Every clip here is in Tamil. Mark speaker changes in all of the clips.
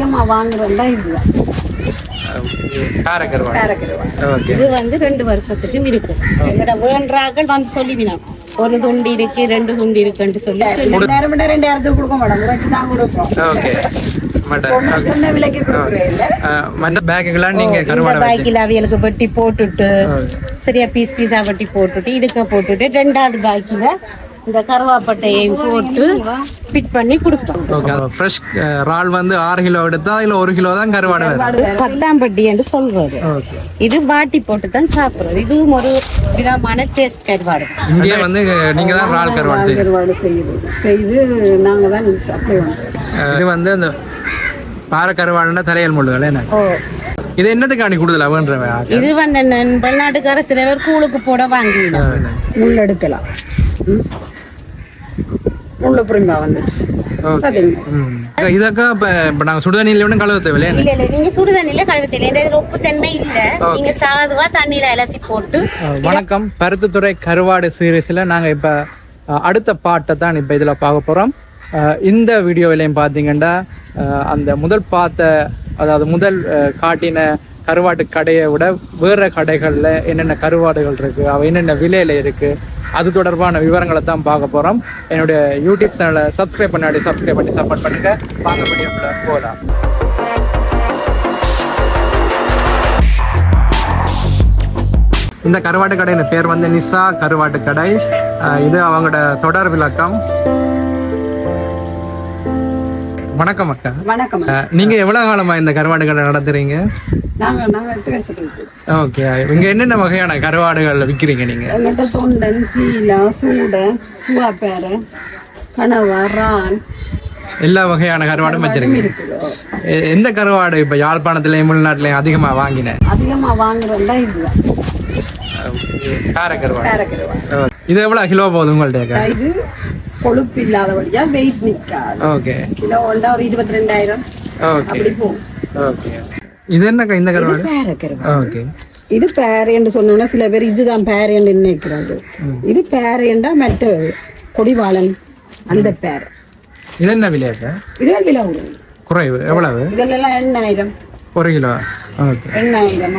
Speaker 1: அதிகமா வாங்குறதா இதுதான்
Speaker 2: கார கருவாடு
Speaker 1: காரக்கருவாடு
Speaker 2: ஓகே
Speaker 1: இது வந்து ரெண்டு வருஷத்துக்கும் இருக்கும். எங்கட வேண்டாக்கள் வந்து சொல்லிவினோம் ஒரு துண்டு இருக்கு ரெண்டு துண்டு இருக்குன்னு சொல்லி ரெண்டாயிரம் விட ரெண்டாயிரத்துக்கு கொடுக்க மாட்டோம். குறைச்சு தான் பாக்கில அவியலுக்கு வெட்டி போட்டுட்டு. சரியா பீஸ் பீஸா வெட்டி போட்டுட்டு இதுக்க போட்டுட்டு ரெண்டாவது பாக்கில இந்த கருவாப்பட்டையையும் போட்டு ஃபிட் பண்ணி கொடுப்போம்.
Speaker 2: ஃப்ரெஷ் இறால் வந்து ஆறு கிலோ எடுத்தா இல்ல ஒரு கிலோ தான் கருவாடு
Speaker 1: பத்தாம்பட்டி என்று சொல்றது
Speaker 2: ஓகே
Speaker 1: இது பாட்டி போட்டு தான் சாப்பிடுறது. இதுவும் ஒரு விதமான டேஸ்ட் கருவாடு.
Speaker 2: இங்கே வந்து நீங்க தான் இறால் கருவாடு
Speaker 1: கருவாடு செய்யுது செய்து நாங்க தான் சப்ளை பண்றோம்.
Speaker 2: இது வந்து அந்த பார கருவாடுன்னா தலையல் முள்ளுகள் என்ன? இது என்னத்துக்காண்டி கூடுதலா வேண்டுறவன்
Speaker 1: இது வந்து வெளிநாட்டுக்கார சில பேர் கூழுக்கு போட வாங்கிடலாம். முள் எடுக்கலாம். முள்ளு புரிமா வந்துச்சு?
Speaker 2: இதக்கா இப்ப இப்ப நாங்க சுடுதண்ணில ஒன்றும் கழுவ தேவையில்லையா
Speaker 1: இல்ல இல்ல நீங்க சுடு தண்ணியில கழுவ தெரியல இதுல உப்பு தன்மை இல்ல நீங்க சாதுவா தண்ணீர அலசி போட்டு
Speaker 2: வணக்கம். பருத்தித்துறை கருவாடு சீரீஸில் நாங்கள் இப்போ அடுத்த பாட்டை தான் இப்போ இதில் பார்க்க போகிறோம் இந்த வீடியோவிலையும் பார்த்தீங்கன்னா அந்த முதல் பார்த்த அதாவது முதல் காட்டின கருவாட்டு கடையை விட வேறு கடைகளில் என்னென்ன கருவாடுகள் இருக்குது அவள் என்னென்ன விலையில் இருக்குது அது தொடர்பான விவரங்களை தான் பார்க்க போகிறோம் என்னுடைய யூடியூப் சேனலை சப்ஸ்கிரைப் பண்ணாடி சப்ஸ்கிரைப் பண்ணி சப்போர்ட் பண்ணுங்கள் பார்க்க வீடியோக்குள்ள போகலாம் இந்த கருவாட்டு கடையின் பேர் வந்து நிசா கருவாட்டு கடை. இது அவங்களோட தொடர் விளக்கம். வணக்கம் அக்கா.
Speaker 1: வணக்கம்
Speaker 2: நீங்க எவ்வளவு காலமா இந்த கருவாடு கடை நடத்துறீங்க ஓகே. இங்க என்னென்ன வகையான கருவாடுகள் விற்கிறீங்க நீங்க?
Speaker 1: எங்கிட்ட தொண்டன் சீலா சூடை சுவாப்பேரை கனவா ரான்
Speaker 2: எல்லா வகையான கருவாடும் வச்சிருக்கீங்க. எந்த கருவாடு இப்ப யாழ்ப்பாணத்துலயும் தமிழ்நாட்டிலையும் அதிகமா வாங்கினேன்
Speaker 1: அதிகமா வாங்குறதா இதுதான்
Speaker 2: கார கருவாடு
Speaker 1: காரக்கருவாடு.
Speaker 2: இது எவ்வளவு கிலோ போகுது உங்கள்ட்ட
Speaker 1: இது கொழுப்பு இல்லாதபடியா வெயிட் நிக்காது.
Speaker 2: ஓகே
Speaker 1: கிலோ ஒன்றா ஒரு இருபத்தி ரெண்டாயிரம்
Speaker 2: ஓகே
Speaker 1: அப்படி போகும்.
Speaker 2: ஓகே இது என்னக்கா இந்த கருவாடு?
Speaker 1: பேரக்கருவாடு
Speaker 2: ஓகே
Speaker 1: இது பேரையண்டு சொன்னோன்னா சில பேர் இதுதான் பேரையண்டு நினைக்கிறது இது பேரையண்டா மற்றது கொடிவாளன் அந்த பேர்
Speaker 2: இது என்ன விலையாக்கா
Speaker 1: இதே விலை வரும்.
Speaker 2: குறைவு. எவ்வளவு?
Speaker 1: இதெல்லாம் எண்ணாயிரம்.
Speaker 2: ஒரு கிலோ. ஓகே
Speaker 1: எண்ணாயிரம்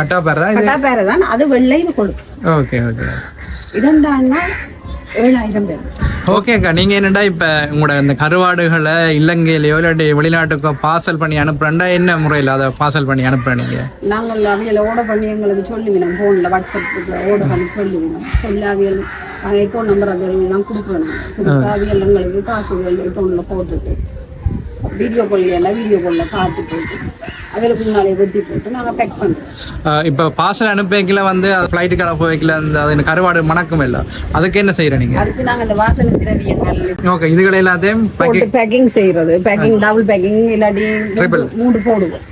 Speaker 2: அட்டா பேரா
Speaker 1: பட்டா பேரை தான். அது வெள்ளை இது கொழுப்பு.
Speaker 2: ஓகே ஓகே
Speaker 1: இதண்டான்னா ஏழாயிரம் பேர்.
Speaker 2: ஓகேக்கா நீங்க என்னடா இப்ப உங்களோட இந்த கருவாடுகளை இலங்கையிலயோ இல்லாட்டி வெளிநாட்டுக்கோ பார்சல் பண்ணி அனுப்புறேன்டா? என்ன முறையில் அதை பார்சல் பண்ணி அனுப்புறீங்க
Speaker 1: நாங்கள் அவியலை ஓட பண்ணி எங்களுக்கு சொல்லுவினோம் ஃபோனில் வாட்ஸ்அப்பில் ஓட பண்ணி சொல்லுவினோம் சொல்லி அவியல் நாங்கள் நம்பர் அதெல்லாம் கொடுக்குறோம் கொடுத்து அவியல் எங்களுக்கு காசுகள் அக்கௌண்ட்டில் போட்டுட்டு வீடியோ கால் எல்லாம் வீடியோ காலில் பார்த்து போட்டு அவியலுக்கு முன்னாலே வெட்டி போட்டு நாங்கள் பேக் பண்ணுறோம்
Speaker 2: அஹ் இப்ப பார்சல் அனுப்ப வைக்கல வந்து ஃப்ளைட்டுக்கு அனுப்ப வைக்கல அந்த அது கருவாடு மணக்கும் இல்லை? அதுக்கு என்ன செய்யற நீங்க?
Speaker 1: அதுக்கு நாங்கள் இந்த வாசனை திரவியங்கள்
Speaker 2: ஓகே இதுகளை எல்லாத்தையும்
Speaker 1: பேக்கிங் செய்கிறது பேக்கிங் டபுள் பேக்கிங் இல்லாட்டி. மூணு போடுவோம்.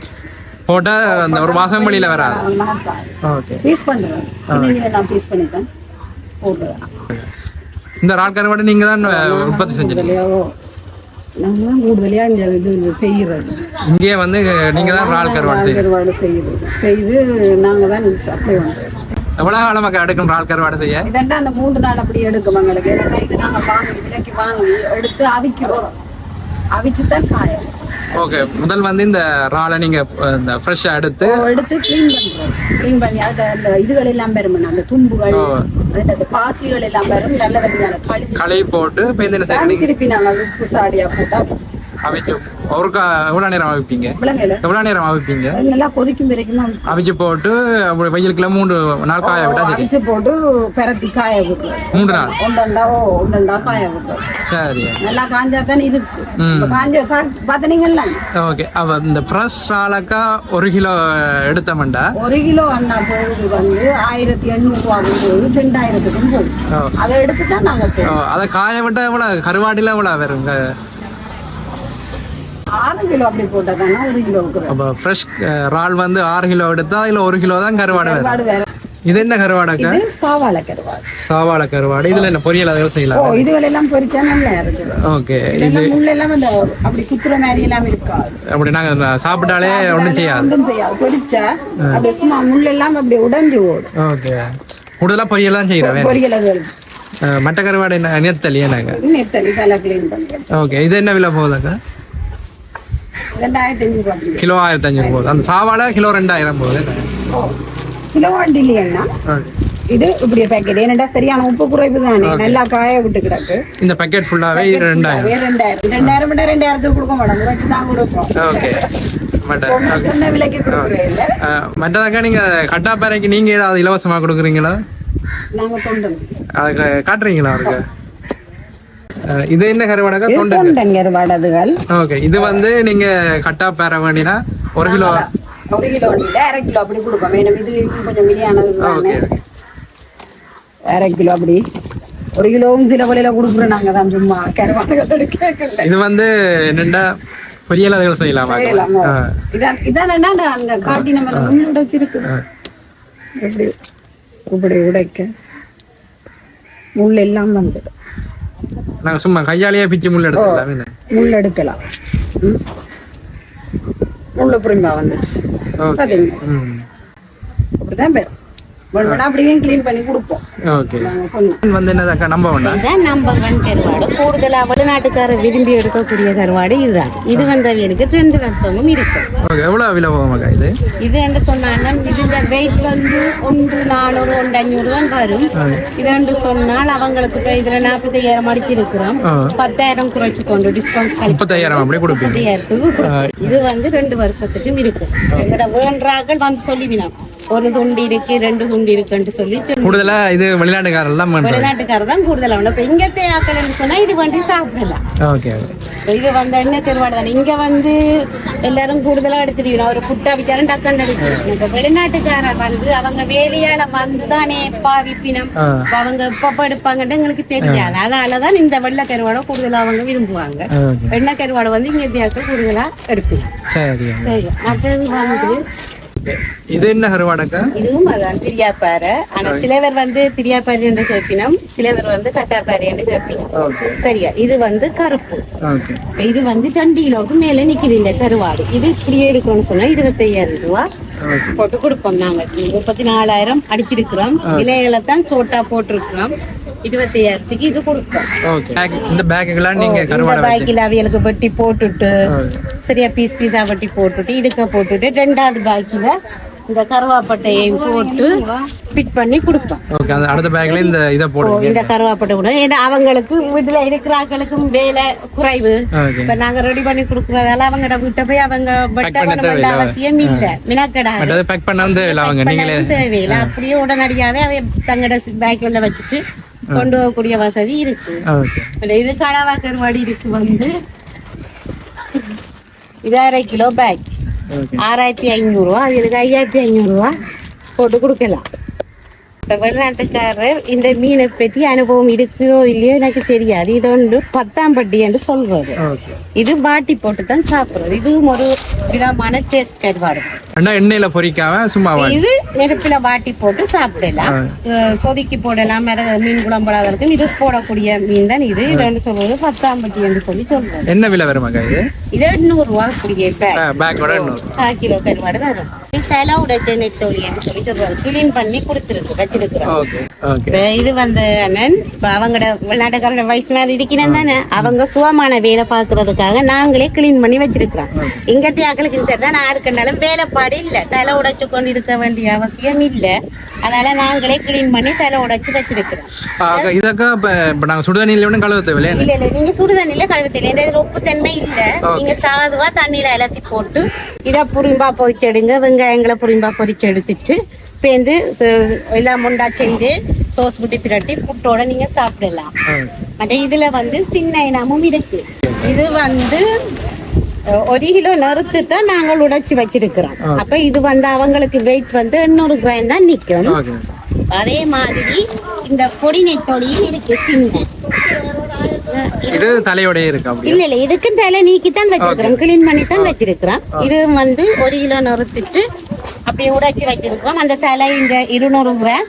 Speaker 2: போட்டா அந்த ஒரு வாசம் வழியில வராது. ஓகே
Speaker 1: பீஸ் பண்ணுறேன் சின்ன நான் பீஸ் பண்ணிட்டேன் போட்டுறேன்.
Speaker 2: இந்த ரால் கருவாடு நீங்க தான் உற்பத்தி செஞ்சீங்க.
Speaker 1: தான் கூடுதலையா இந்த இது செய்யறது.
Speaker 2: இங்கேயே வந்து நீங்க தான் ரால் கருவாடு
Speaker 1: செய்யுது செய்து நாங்க தான் சப்ளை பண்றோம்
Speaker 2: எவ்வளவு காலமாக எடுக்கும் ரால் கருவாடு செய்ய?
Speaker 1: இதெல்லாம் அந்த மூன்று நாள் அப்படி எடுக்கும் எங்களுக்கு. இது நாங்க வாங்கி விலைக்கு வாங்கி எடுத்து அவிக்கிறோம். அவிச்சு தான் காயம்.
Speaker 2: ஓகே முதல் வந்து இந்த ராலை நீங்க இந்த ஃப்ரெஷ்ஷா எடுத்து
Speaker 1: எடுத்து க்ளீன் பண்றோம். க்ளீன் பண்ணி அந்த இதுகள் எல்லாம் பெறும் அந்த தும்புகள் அந்த பாசிகள் எல்லாம் பெறும் நல்ல கழுவி
Speaker 2: களை போட்டு
Speaker 1: திருப்பி நாங்க உப்பு சாடியா போட்டா
Speaker 2: அவிச்சு ஒரு கா எவ்வளோ நேரம் அவிப்பீங்க எவ்வளோ நேரம் அவிப்பீங்க
Speaker 1: நல்லா கொதிக்கும் வரைக்கும்
Speaker 2: அவிச்சு போட்டு அப்படி வெயிலுக்குள்ள மூணு நாள் காய விட்டா
Speaker 1: அவிச்சு போட்டு பெரத்தி காய விட்டுருவோம்.
Speaker 2: மூன்று நாள்?
Speaker 1: ஒன்றண்டா ஒன்றண்டா காய விட்டுருவோம்.
Speaker 2: சரி.
Speaker 1: நல்லா காஞ்சா தானே இருக்கு. காஞ்ச பார்த்தனீங்கல்ல
Speaker 2: ஓகே. அவ இந்த ஃப்ரெஷ் ராலக்கா ஒரு கிலோ எடுத்தோம்டா.
Speaker 1: ஒரு கிலோ அண்ணா போகுது வந்து ஆயிரத்தி எண்ணூறு ரூபாவும் போகுது ரெண்டாயிரத்துக்கும் போகுது. அதை எடுத்து தான் நாங்க
Speaker 2: ஓ,
Speaker 1: போவோம்
Speaker 2: அதை காய விட்டா எவ்வளோ கருவாடில எவ்வளோ வருங்க
Speaker 1: ஆறு கிலோ அப்படி போட்டா தானே ஒரு கிலோவுக்கு
Speaker 2: அப்போ ஃப்ரெஷ் ரால் வந்து ஆறு கிலோ எடுத்தா இல்லை ஒரு கிலோ தான் கருவாடு இது என்ன கருவாடாக்கா
Speaker 1: இது சாவாழ கருவாடு.
Speaker 2: இதுல என்ன பொரியல் அதை
Speaker 1: ஓ
Speaker 2: செய்யலாம்?
Speaker 1: எல்லாம் பொரிச்சா நல்லா
Speaker 2: ஓகே
Speaker 1: அந்த அப்படி குத்துற மாதிரி எல்லாம் இருக்காது.
Speaker 2: அப்படி நாங்க சாப்பிட்டாலே ஒன்றும் செய்யாது
Speaker 1: ஒன்றும் செய்யாது. பொரிச்சா அப்படி சும்மா முள்ளெல்லாம் அப்படி உடைஞ்சு ஓடும்.
Speaker 2: ஓகே. கூடுதலா பொரியல் தான் செய்யறேன்
Speaker 1: பொரியல்
Speaker 2: மட்ட கருவாடு என்ன நெத்தலி என்னங்க?
Speaker 1: நெத்தலி தலை கிளீன் பண்றது
Speaker 2: ஓகே இது என்ன விலை போகுதாக்கா
Speaker 1: ரெண்டாயிரத்தி
Speaker 2: கிலோ ஆயிரத்தி அஞ்சூறு போகுது. அந்த சாவாடை கிலோ ரெண்டாயிரம் போகுது.
Speaker 1: கிலோ இல்லையண்ணா இது இப்படி பேக்கெட் ஏன்னா சரியான உப்பு குறைவு தானே. நல்லா காய விட்டு கிடக்கு.
Speaker 2: இந்த பேக்கெட் ஃபுல்லாவே ரெண்டாயிரம்.
Speaker 1: ரெண்டாயிரம். ரெண்டாயிரம் விட ரெண்டாயிரத்துக்கு கொடுக்க மாட்டோம் குறைச்சு தான் கொடுப்போம்.
Speaker 2: ஓகே. மற்றதாக்கா நீங்க கட்டாப்பாறைக்கு நீங்க ஏதாவது இலவசமா கொடுக்குறீங்களா?
Speaker 1: நாங்க
Speaker 2: காட்டுறீங்களா அவருக்கு? இது என்ன கருவாடக்கா? தொண்டை
Speaker 1: தொண்டங்கர் வடதுகள்
Speaker 2: ஓகே இது வந்து நீங்க கட்டாப்பாறை வேண்டினா ஒரு கிலோ
Speaker 1: ஒரு கிலோ அரை கிலோ அப்படி கொடுப்போம். இது கொஞ்சம் தானே. அரை கிலோ அப்படி. ஒரு கிலோவும் சில வழியில கொடுக்குறோம். நாங்க தான் சும்மா கருவாடுகள் கேட்கல.
Speaker 2: இது வந்து என்னண்டா? பொரியலாளர்கள் செய்யலாமா?
Speaker 1: இதான் இதான் என்ன அங்க காட்டி நம்ம உடைச்சிருக்கு. இப்படி இப்படி உடைக்க. முள் எல்லாம் வந்துடும்.
Speaker 2: நாங்க சும்மா கையாலேயே பிச்சு முள் எடுத்துக்கலாம்
Speaker 1: முள் எடுக்கலாம். முள்ளு புரிமா வந்துச்சு? அப்படிதான் பேர் அப்படியே க்ளீன் பண்ணி கொடுப்போம்.
Speaker 2: ஓகே
Speaker 1: நாங்க சொன்னோம்.
Speaker 2: வந்து என்னதாக்கா நம்ப வேண்டாம்
Speaker 3: இதுதான் நம்பர் ஒன் கருவாடு. கூடுதலா வெளிநாட்டுக்காரர் விரும்பி எடுக்கக்கூடிய கருவாடு இதுதான். இது வந்தவங்களுக்கு ரெண்டு வருஷமும் இருக்கும்
Speaker 2: ஓகே எவ்வளவு விலை போகுமாக்கா இது?
Speaker 3: இது என்று சொன்னாங்கன்னா இதுல வெயிட் வந்து ஒன்று நானூறு ஒன்று அஞ்சூறு தான் வரும். இது என்று சொன்னால் அவங்களுக்கு இப்ப இதுல நாற்பத்தையாயிரம் அடிச்சிருக்கிறோம். பத்தாயிரம் குறைச்சு கொண்டு டிஸ்கவுண்ட் கழிச்சு
Speaker 2: முப்பத்தாயிரம் அப்படி கொடுப்பீங்க.
Speaker 3: பத்தாயிரத்துக்கு இது வந்து ரெண்டு வருஷத்துக்கும் இருக்கும் எங்கட வேண்டாக்கள் வந்து சொல்லிவினோம் ஒரு துண்டு இருக்கு ரெண்டு துண்டு இருக்குன்னு சொல்லி
Speaker 2: கூடுதலா இது வெளிநாட்டுக்காரர் பண்றாங்க
Speaker 3: வெளிநாட்டுக்காரர் தான் கூடுதலா உண்டு இப்ப இங்கத்தே ஆக்கலன்னு சொன்னா இது வண்டி சாப்பிடலாம்
Speaker 2: ஓகே
Speaker 3: இது வந்து என்ன கருவாடு தானே? இங்க வந்து எல்லாரும் கூடுதலா எடுத்துருவீங்க ஒரு புட்டா வித்தாலும் டக்குன்னு எடுத்துருவீங்க இப்ப வெளிநாட்டுக்காரர் வந்து அவங்க வேலையால வந்து தானே பாவிப்பினம் அவங்க எப்ப எடுப்பாங்கன்னு எங்களுக்கு தெரியாது. அதனாலதான் இந்த வெள்ளை கருவாடை கூடுதலா அவங்க விரும்புவாங்க. வெள்ளை கருவாடை வந்து இங்க கூடுதலா எடுப்பீங்க
Speaker 2: சரி
Speaker 3: சரி மற்றது வந்து
Speaker 2: இது என்ன கருவாடக்கா?
Speaker 3: இதுவும் அதான் திரியாப்பாறை. ஆனா சிலவர் வந்து திரியாப்பாறை என்று கேட்பினம் சிலவர் வந்து கட்டாப்பாறை என்று கேட்பினம் சரியா? இது வந்து கருப்பு. இது வந்து ரெண்டு கிலோவுக்கு மேல நிக்குது இந்த கருவாடு. இது இப்படியே எடுக்கணும்னு சொன்னா இருபத்தையாயிரம் ரூபா
Speaker 2: ஓகே.
Speaker 3: போட்டு கொடுப்போம் நாங்க. முப்பத்தி நாலாயிரம் அடிச்சிருக்கிறோம். விலைகளை தான் சோட்டா போட்டிருக்கிறோம். இருபத்தையாயிரத்துக்கு இது கொடுப்போம்.
Speaker 2: இந்த பேக்குக்கெல்லாம் நீங்க
Speaker 3: இந்த பாக்கில அவியலுக்கு வெட்டி போட்டுட்டு சரியா பீஸ் பீஸா வெட்டி போட்டுட்டு இதுக்க போட்டுட்டு ரெண்டாவது பாக்கில இந்த கருவாப்பட்டையையும் போட்டு ஃபிட் பண்ணி கொடுப்போம்.
Speaker 2: ஓகே அந்த அடுத்த பேக்ல இந்த இதை போடுங்க.
Speaker 3: இந்த கருவாப்பட்டை கூட ஏன்னா அவங்களுக்கு வீட்டுல இருக்கிறாங்களுக்கும் வேலை குறைவு. இப்ப நாங்க ரெடி பண்ணி கொடுக்கறதால அவங்க வீட்டை போய் அவங்க வெட்ட
Speaker 2: தேவையில்ல.
Speaker 3: அவசியம் இல்ல. மினக்கடா
Speaker 2: மற்றது பேக் பண்ண வந்து இல்லை அவங்க நீங்களே.
Speaker 3: தேவையில்லை. அப்படியே உடனடியாவே அவை தங்கட பேக்கில் வச்சுட்டு கொண்டு போகக்கூடிய வசதி இருக்கு. இது கனவா கருவாடி இருக்கு வந்து. இது அரை கிலோ பேக் ஆறாயிரத்தி ஐநூறுரூவா இதுக்கு ஐயாயிரத்தி ஐநூறுரூவா போட்டு கொடுக்கலாம். இப்ப வெளிநாட்டுக்காரர் இந்த மீனை பற்றி அனுபவம் இருக்குதோ இல்லையோ எனக்கு தெரியாது. இது ஒன்று பத்தாம் பட்டி என்று சொல்றது. இது பாட்டி போட்டு தான் சாப்பிடுறது. இதுவும் ஒரு விதமான டேஸ்ட் கருவாடு.
Speaker 2: எண்ணெயில பொரிக்காம சும்மா
Speaker 3: இது நெருப்பில வாட்டி போட்டு சாப்பிடலாம். சொதுக்கி போடலாம். மீன் குழம்புலாம் இருக்கும் இது போடக்கூடிய மீன் தான் இது. இது சொல்றது பத்தாம் பட்டி என்று சொல்லி சொல்றது.
Speaker 2: என்ன விலை வருமாக்கா இது?
Speaker 3: இது எண்ணூறு ரூபா கூடிய பேக் கால் கருவாடு வரும். செலவு உடைச்ச நெத்தோலி என்று சொல்லி சொல்றாரு கிளீன் பண்ணி கொடுத்துருக்கு. இது வந்து அண்ணன் இப்ப அவங்களோட வெளிநாட்டுக்காரோட வைஃப் நான் இருக்கிறேன் தானே? அவங்க சுகமான வேலை பார்க்கறதுக்காக நாங்களே கிளீன் பண்ணி வச்சிருக்கிறோம். இங்க தியாக்களுக்கு சரி தான் யாருக்குனாலும் வேலைப்பாடு இல்ல. தலை உடைச்சு கொண்டு இருக்க வேண்டிய அவசியம் இல்ல. அதனால நாங்களே கிளீன் பண்ணி தலை உடைச்சு வச்சிருக்கிறோம்.
Speaker 2: இதக்கா இப்ப இப்ப நாங்க சுடுதண்ணில ஒன்றும் கழுவ தேவையில்லையா
Speaker 3: இல்ல இல்ல நீங்க சுடுதண்ணில கழுவு தெரியல இதுல உப்பு தன்மை இல்ல நீங்க சாதுவா தண்ணியில அலசி போட்டு இத புரிம்பா பொரிச்செடுங்க வெங்காயங்களை புரிம்பா பொரிச்சு எடுத்துட்டு பேந்து ச- எல்லாம் முண்டா செய்து சோஸ் விட்டு பிரட்டி புட்டோட நீங்க சாப்பிடலாம். மற்ற இதுல வந்து சின்ன இனமும் இருக்கு. இது வந்து ஒரு கிலோ நறுத்து தான் நாங்கள் உடைச்சு வச்சிருக்கிறோம். அப்ப இது வந்து அவங்களுக்கு வெயிட் வந்து எண்ணூறு கிராம் தான் நிக்கும்.
Speaker 2: ஓகே
Speaker 3: அதே மாதிரி இந்த பொடி நெத்தொடியும் இருக்கு சின்ன.
Speaker 2: இது தலையோடயே இருக்கு
Speaker 3: இல்ல இல்ல இதுக்கு தலை நீக்கித்தான் வச்சிருக்கிறோம். கிளீன் பண்ணி தான் வச்சிருக்கிறோம். இது வந்து ஒரு கிலோ நறுத்துட்டு அப்படியே உடைச்சு வச்சிருக்கிறோம் அந்த தலை இந்த இருநூறு கிராம்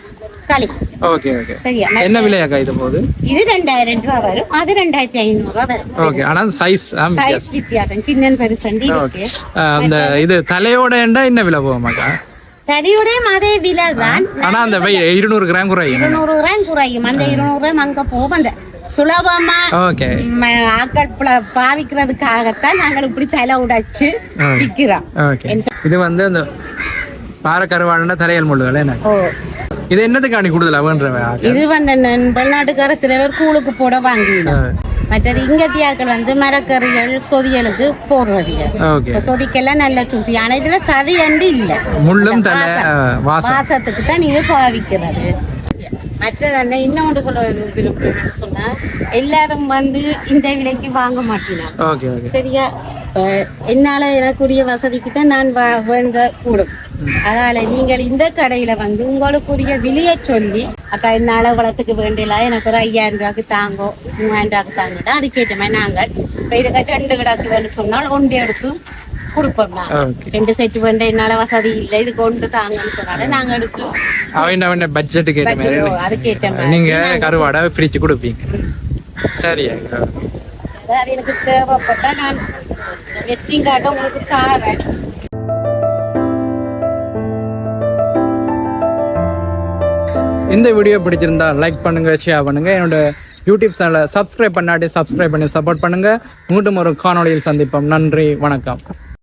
Speaker 3: களி.
Speaker 2: Okay okay.
Speaker 3: சரியா?
Speaker 2: என்ன விலையாக்கா இது போகுது?
Speaker 3: இது ரெண்டாயிரம் ரூபாய் வரும். அது ரெண்டாயிரத்தி ஐநூறு ரூபாய் வரும்.
Speaker 2: ஓகே ஆனா சைஸ்
Speaker 3: சைஸ் வித்தியாசம். சின்ன பெருசண்டி இருக்கு.
Speaker 2: அந்த இது தலையோட என்ன என்ன விலை போகுமாக்கா?
Speaker 3: தடியுடையும் அதே விலை தான்.
Speaker 2: ஆனா அந்த இருநூறு கிராம் குறையும்.
Speaker 3: இருநூறு கிராம் குறையும். அந்த இருநூறு கிராம் அங்க போகும். அந்த சுலபமா பல- பாவிக்கிறதுக்காகத்தான் நாங்கள் இப்படி தலை உடைச்சு
Speaker 2: ஓகே. இது வந்து அந்த பாறை கருவாடுன்னா தலையல் முள்ளுகள் என்ன? இது என்னதுக்காண்டி கூடுதல் அவன்றவ
Speaker 3: இது வந்து வெளிநாட்டுக்கார சில பேர் கூழுக்கு போட வாங்கினோம். மற்றது இங்கத்தியாக்கள் வந்து மரக்கறிகள் சொதியலுக்கு போடுறது. சொதிக்கெல்லாம் நல்ல ருசி ஆனா இதுல சதி அண்டு இல்ல.
Speaker 2: முள்ளும்
Speaker 3: வாசத்துக்கு தான் இது பாவிக்கிறது. மற்றது என்ன இன்னொன்று சொல்ல விரும்புறேன்னு சொன்னா எல்லாரும் வந்து இந்த விலைக்கு வாங்க மாட்டினாங்க சரியா? என்னால எனக்குரிய வசதிக்கு தான் நான் வேண்ட கூடும். அதனால நீங்கள் இந்த கடையில வந்து உங்களுக்குரிய விலையை சொல்லி அக்கா என்னால வளத்துக்கு வேண்டியல எனக்கு ஒரு ஐயாயிரம் ரூபாய்க்கு தாங்கோ மூவாயிரம் ரூபாய்க்கு தாங்கடா அதுக்கேற்ற மாதிரி நாங்கள் இப்ப இதுக்கு ரெண்டு கிடாக்கு வேணும் சொன்னால் ஒன்று எடுத்து கொடுப்போம் நாங்க
Speaker 2: ஓகே
Speaker 3: ரெண்டு செட் வேண்ட என்னால வசதி இல்லை. இது கொண்டு தாங்கன்னு சொன்னால நாங்க எடுத்து
Speaker 2: அவன் அவன் பட்ஜெட்டுக்கு ஏற்ற மாதிரி.
Speaker 3: வச்சிருவோம். அதுக்கேற்ற மாதிரி.
Speaker 2: நீங்க கருவாடை பிரிச்சு கொடுப்பீங்க. சரியா
Speaker 3: அதாவது எனக்கு தேவைப்பட்டா நான் வெஸ்டிங் கார்டை உங்களுக்கு தாரேன்.
Speaker 2: இந்த வீடியோ பிடிச்சிருந்தா லைக் பண்ணுங்க ஷேர் பண்ணுங்க. என்னோட யூடியூப் சேனலை சப்ஸ்கிரைப் பண்ணாட்டி சப்ஸ்கிரைப் பண்ணி சப்போர்ட் பண்ணுங்க. மீண்டும் ஒரு காணொளியில் சந்திப்போம். நன்றி வணக்கம்.